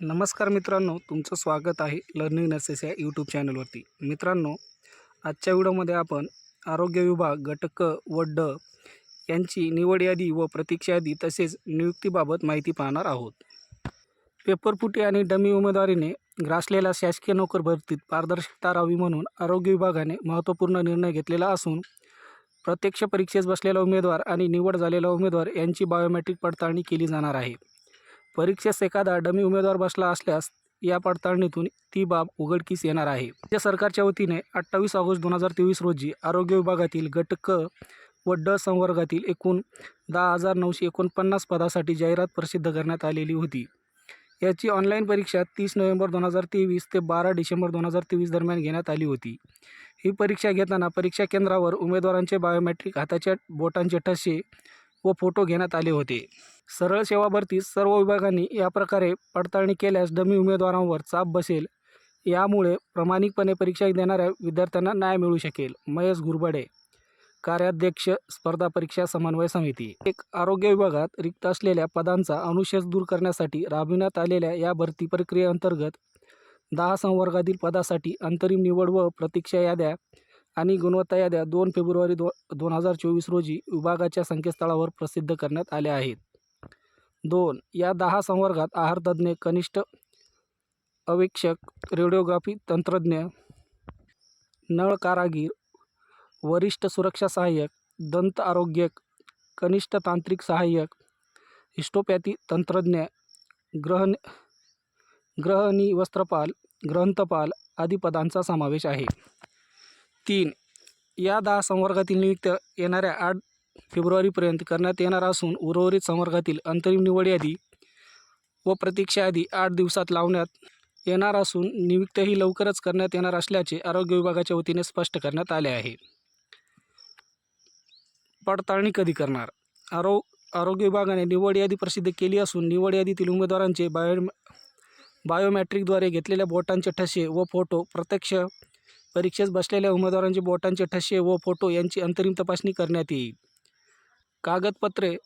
नमस्कार मित्रांनो तुमचं स्वागत आहे लर्निंग नर्सेस या यूट्यूब चॅनलवरती मित्रांनो आजच्या व्हिडिओमध्ये आपण आरोग्य विभाग घटक व ड यांची निवड यादी व प्रतीक्षा यादी तसेच नियुक्तीबाबत माहिती पाहणार आहोत. पेपरफुटी आणि डमी उमेदवारीने ग्रासलेल्या शासकीय नोकर भरतीत पारदर्शकता राहावी म्हणून आरोग्य विभागाने महत्त्वपूर्ण निर्णय घेतलेला असून प्रत्यक्ष परीक्षेस बसलेला उमेदवार आणि निवड झालेला उमेदवार यांची बायोमेट्रिक पडताळणी केली जाणार आहे. परीक्षेस एखादा डमी उमेदवार बसला असल्यास या पडताळणीतून ती बाब उघडकीस येणार आहे. राज्य सरकारच्या वतीने अठ्ठावीस ऑगस्ट दोन हजार तेवीस रोजी आरोग्य विभागातील गट क व ड संवर्गातील एकूण दहा हजार नऊशे एकोणपन्नास पदासाठी जाहिरात प्रसिद्ध करण्यात आलेली होती. याची ऑनलाईन परीक्षा तीस नोव्हेंबर दोन हजार तेवीस ते बारा डिसेंबर दोन हजार तेवीस दरम्यान घेण्यात आली होती. ही परीक्षा घेताना परीक्षा केंद्रावर उमेदवारांचे बायोमेट्रिक हाताच्या बोटांचे ठसे व फोटो घेण्यात आले होते. सरळ सेवा भरतीत सर्व विभागांनी या प्रकारे पडताळणी केल्यास डमी उमेदवारांवर चाप बसेल. यामुळे प्रामाणिकपणे परीक्षा देणाऱ्या विद्यार्थ्यांना न्याय मिळू शकेल. महेश गुरबडे कार्याध्यक्ष स्पर्धा परीक्षा समन्वय समिती. एक आरोग्य विभागात रिक्त असलेल्या पदांचा अनुशेष दूर करण्यासाठी राबविण्यात आलेल्या या भरती प्रक्रियेअंतर्गत दहा संवर्गातील पदासाठी अंतरिम निवड व प्रतीक्षा याद्या आणि गुणवत्ता याद्या दोन फेब्रुवारी दो दोन हजार चोवीस रोजी विभागाच्या संकेतस्थळावर प्रसिद्ध करण्यात आल्या आहेत. दोन या दहा संवर्गात आहारतज्ज्ञ कनिष्ठ अवेक्षक रेडिओग्राफी तंत्रज्ञ नळ कारागीर वरिष्ठ सुरक्षा सहाय्यक दंत आरोग्यक कनिष्ठ तांत्रिक सहाय्यक हिस्टोपॅथी तंत्रज्ञ ग्रहण ग्रहणी वस्त्रपाल ग्रंथपाल आदी पदांचा समावेश आहे. तीन. या दहा संवर्गातील नियुक्त येणाऱ्या आठ फेब्रुवारीपर्यंत करण्यात येणार असून उर्वरित संवर्गातील अंतरिम निवड यादी व प्रतीक्षा यादी आठ दिवसात लावण्यात येणार असून नियुक्तही लवकरच करण्यात येणार असल्याचे आरोग्य विभागाच्या वतीने स्पष्ट करण्यात आले आहे. पडताळणी कधी करणार? आरो आरोग्य विभागाने निवड यादी प्रसिद्ध केली असून निवड यादीतील उमेदवारांचे बायो बायोमॅट्रिकद्वारे घेतलेल्या बोटांचे ठसे व फोटो प्रत्यक्ष परीक्षेस बसलेल्या उमेदवारांचे बोटांचे ठसे व फोटो यांची अंतरिम तपासणी करण्यात येईल. कागदपत्रे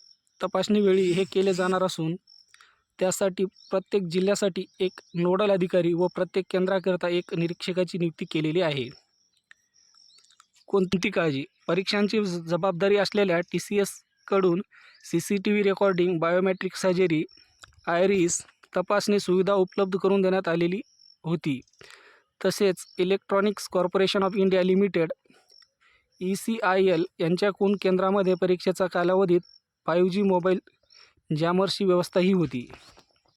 तपासणीवेळी हे केले जाणार असून त्यासाठी प्रत्येक जिल्ह्यासाठी एक नोडल अधिकारी व प्रत्येक केंद्राकरिता एक निरीक्षकाची नियुक्ती केलेली आहे. कोणती काळजी? परीक्षांची ज- जबाबदारी असलेल्या T C एसकडून C C T V recording biometric surgery iris तपासणी सुविधा उपलब्ध करून देण्यात आलेली होती. तसेच electronics corporation of India limited E C I L यांच्याकडून केंद्रामध्ये परीक्षेचा कालावधीत फायू जी मोबाईल जॅमर्सची व्यवस्थाही होती.